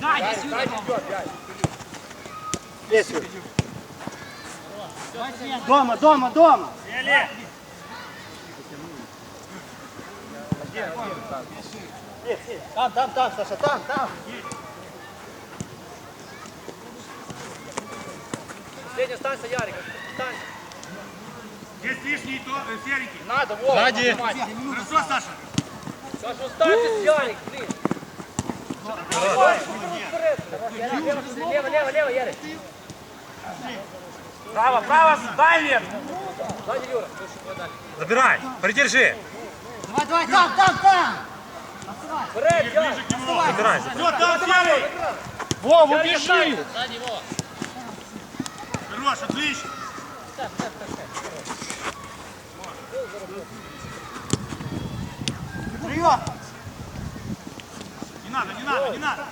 Да, есть Юра дома. Лесю. Дома, дома, дома. Есть. Там, там, там, Саша, там, там. Последняя станция Ярик. Станция. Есть лишние то, э, серенький. Надо, Вова. Сзади. Хорошо, Саша. Саша, уставьтесь, Ярик, блин. Лево, лево, лево, Ярик. Право, право, Юра. Забирай, придержи. Давай, давай, там, там, там. Ярик. Забирай. Все, там серый. Вов, Ярик, убежи. Хорош, отлично. Прием. Не надо, не надо, не надо.